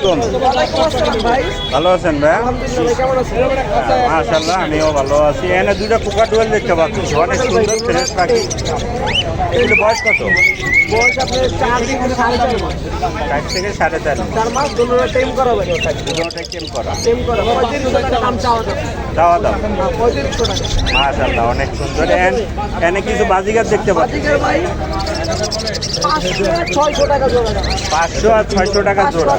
আলাইকুম। ভালো আছেন ভাই? আলহামদুলিল্লাহ মাশাল্লাহ আমিও ভালো আছি। এখানে দুইটা পোকা দেখতে পাচ্ছি। অনেক সুন্দর এগুলো বয়স কত? সাড়ে অনেক সুন্দর। এন এনে কিছু বাজিগার দেখতে পাচ্ছি। ছয়শো টাকা জোড়া পাঁচশো আর ছয়শো টাকা জোড়া।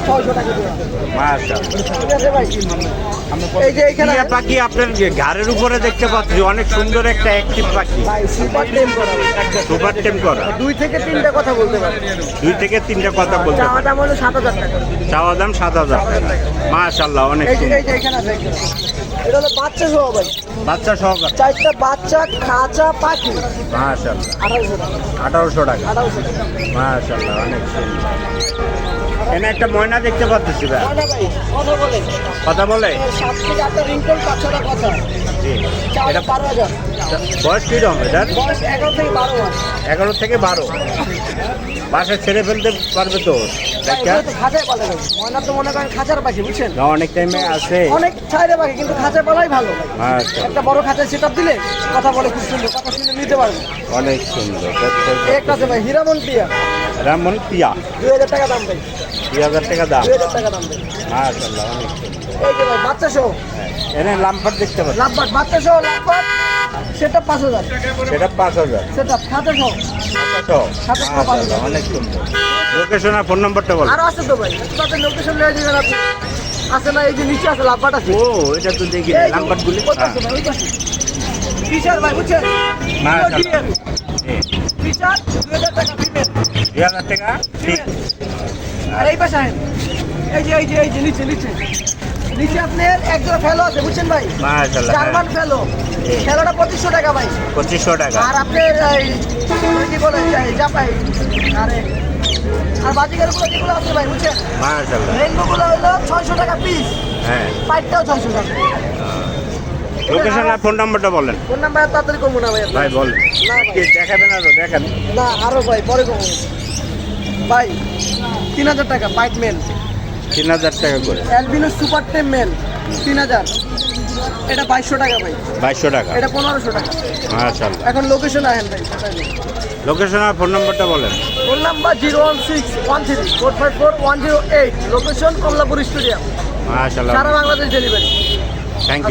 এই যে এখানে টিয়া পাখি আপনার ঘাড়ের উপরে দেখতে পাচ্ছি অনেক সুন্দর একটা অ্যাক্টিভ পাখি। সুপার টাইম করা। সুপার টেম করা। দুই থেকে তিনটা কথা বলতে পারে। দুই থেকে তিনটা কথা বলতে চাওয়া দাম হলো সাত হাজার টাকা। চাওয়া দাম সাত হাজার টাকা। মাশাল্লাহ অনেক এই যে সুন্দর এই যে এখানে আছে। এটা হলো বাচ্চা সহ ভাই। বাচ্চা সহকার চারটা বাচ্চা খাঁচা পাখি। মাশাল্লাহ আঠারোশো টাকা। আঠারোশো টাকা। আঠারোশো টাকা। অনেক সুন্দর। এখানে একটা ময়না দেখতে পাচ্ছি ভাই। কথা বলে। বয়স কীরকম এটার? এগারো থেকে বারো। বাসা ছেড়ে ফেলতে পারবে তো। খাঁচায় পালা যাবে ময়না তো মনে করেন খাঁচার পাখি বুঝছেন? না অনেক টাইমে আছে। অনেক ছাইরে পাখি কিন্তু খাঁচায় পালাই ভালো। আচ্ছা। একটা বড় খাঁচায় সেট দিলে কথা বলে খুব সুন্দর কথা শুনে নিতে পারবে। অনেক সুন্দর। একটা আছে ভাই হীরামন টিয়া রামন পিয়া? দুই হাজার টাকা দাম ভাই। দুই হাজার টাকা দাম? দুই হাজার টাকা দাম ভাই। মাশাল্লাহ অনেক সুন্দর। এই যে ভাই বাচ্চা সহ। হ্যাঁ, এনে লাম্পার দেখতে পাচ্ছি। লাভবাট বাচ্চা সহ লাভবাট সেটা পাঁচ হাজার। সেটা পাঁচ হাজার। সেটা সহ আচ্ছা পাঁচ হাজার। অনেক সুন্দর। লোকেশন আর ফোন নম্বরটা বল। আরও আছে তো ভাই। তাদের লোকেশন আপনি আছে না এই যে নিচে আছে লাভবাট আছে। ও এটা তো দেখি লাম্পার গুলি পাশে ভাই, বুঝছেন? টি-শার্ট দুই হাজার টাকা ফিমেল দুই হাজার টাকা? আর এই পাশে এই যে এই যে এই যে নিচে নিচে। নিচে আপনার এক জোড়া ফেলো আছে বুঝছেন ভাই? মাশাল্লাহ জার্মান ফেলো। ফেলোটা পঁচিশশো টাকা ভাই। পঁচিশশো টাকা। আর আপনার কি বলে জাপাই আরে আর বাজিকারগুলো যেগুলো আছে ভাই বুঝছেন? মাশাল্লাহ রেনবো হলো ছয়শো টাকা পিস হ্যাঁ। পাইপটাও ছয়শো টাকা। লোকেশন আর ফোন নম্বরটা বলেন। ফোন নাম্বার তাড়াতাড়ি কমবো না ভাই। ভাই বল না ভাই। কি দেখাবে না তো দেখান। না আরও ভাই পরে কমবো ভাই তিন হাজার টাকা বাইক মেল তিন হাজার টাকা করে। অ্যালবিনো সুপার টেম মেল তিন হাজার। এটা বাইশশো টাকা ভাই। বাইশশো টাকা? এটা পনেরোশো টাকা। আচ্ছা এখন লোকেশন আহেন ভাই লোকেশন আর ফোন নম্বরটা বলেন। Phone number zero one six one three four five four one zero eight. Location Kamalapur stadium. মাশাল্লাহ সারা বাংলাদেশ ডেলিভারি থ্যাংক ইউ